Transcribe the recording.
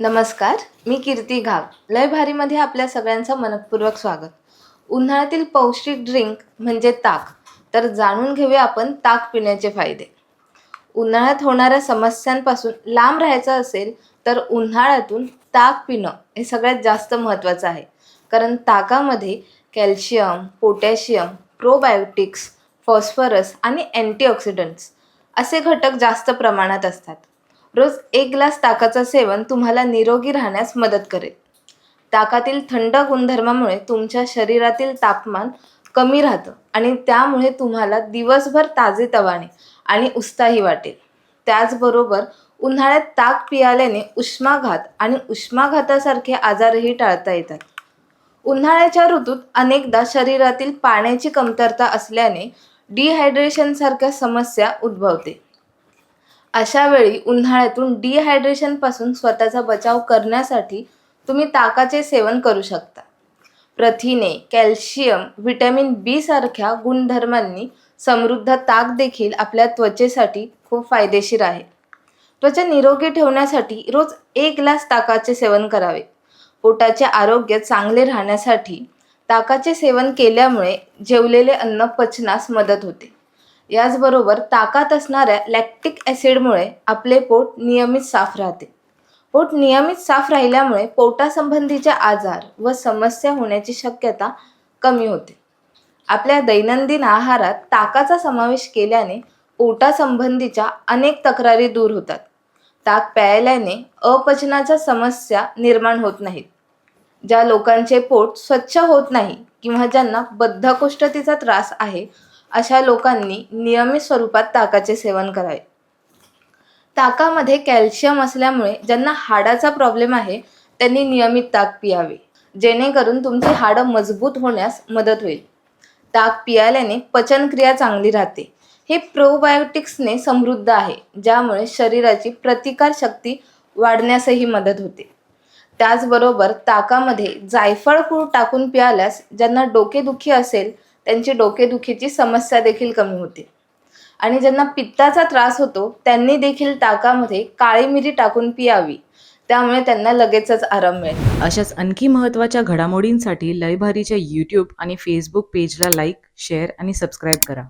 नमस्कार मी कीर्ती घाग लय भारीमध्ये आपल्या सगळ्यांचं मनपूर्वक स्वागत. उन्हाळ्यातील पौष्टिक ड्रिंक म्हणजे ताक. तर जाणून घेऊया आपण ताक पिण्याचे फायदे. उन्हाळ्यात होणाऱ्या समस्यांपासून लांब राहायचं असेल तर उन्हाळ्यातून ताक पिणं हे सगळ्यात जास्त महत्त्वाचं आहे. कारण ताकामध्ये कॅल्शियम पोटॅशियम प्रोबायोटिक्स फॉस्फरस आणि अँटीऑक्सिडंट्स असे घटक जास्त प्रमाणात असतात. रोज एक ग्लास ताकाचं सेवन तुम्हाला निरोगी राहण्यास मदत करेल. ताकातील थंड गुणधर्मामुळे तुमच्या शरीरातील तापमान कमी राहतं आणि त्यामुळे तुम्हाला दिवसभर ताजेतवाने आणि उत्साही वाटेल. त्याचबरोबर उन्हाळ्यात ताक पियाल्याने उष्माघात आणि उष्माघातासारखे आजारही टाळता येतात. उन्हाळ्याच्या ऋतूत अनेकदा शरीरातील पाण्याची कमतरता असल्याने डिहायड्रेशनसारख्या समस्या उद्भवते. अशा वेळी उन्हाळ्यातून डिहायड्रेशनपासून स्वतःचा बचाव करण्यासाठी तुम्ही ताकाचे सेवन करू शकता. प्रथिने कॅल्शियम व्हिटॅमिन बी सारख्या गुणधर्मांनी समृद्ध ताक देखील आपल्या त्वचेसाठी खूप फायदेशीर आहे. त्वचा निरोगी ठेवण्यासाठी रोज एक ग्लास ताकाचे सेवन करावे. पोटाचे आरोग्य चांगले राहण्यासाठी ताकाचे सेवन केल्यामुळे जेवलेले अन्न पचनास मदत होते. याचबरोबर ताकात असणाऱ्या लॅक्टिक ॲसिडमुळे आपले पोट नियमित साफ राहते. पोट नियमित साफ राहिल्यामुळे पोटासंबंधीचे आजार व समस्या होण्याची शक्यता कमी होते. आपल्या दैनंदिन आहारात ताकाचा समावेश केल्याने पोटासंबंधीच्या अनेक तक्रारी दूर होतात. ताक प्यायल्याने अपचनाच्या समस्या निर्माण होत नाहीत. ज्या लोकांचे पोट स्वच्छ होत नाही किंवा ज्यांना बद्धकोष्ठतेचा त्रास आहे अशा लोकांनी नियमित स्वरूपात ताकाचे सेवन करावे. ताकामध्ये कॅल्शियम असल्यामुळे ज्यांना हाडाचा प्रॉब्लेम आहे त्यांनी नियमित ताक पियावे. जेणेकरून तुमची हाडं मजबूत होण्यास मदत होईल. ताक पियाल्याने पचनक्रिया चांगली राहते. हे प्रोबायोटिक्सने समृद्ध आहे ज्यामुळे शरीराची प्रतिकार शक्ती वाढण्यासही मदत होते. त्याचबरोबर ताकामध्ये जायफळ फूड टाकून पियाल्यास ज्यांना डोकेदुखी असेल त्यांची डोकेदुखीची समस्या देखील कमी होते. आणि ज्यांना पित्ताचा त्रास होतो त्यांनी देखील ताकामध्ये काळी मिरी टाकून पियावी. त्यामुळे त्यांना लगेचच आराम मिळेल. अशाच आणखी महत्त्वाच्या घडामोडींसाठी लयभारीच्या यूट्यूब आणि फेसबुक पेजला लाईक शेअर आणि सबस्क्राईब करा.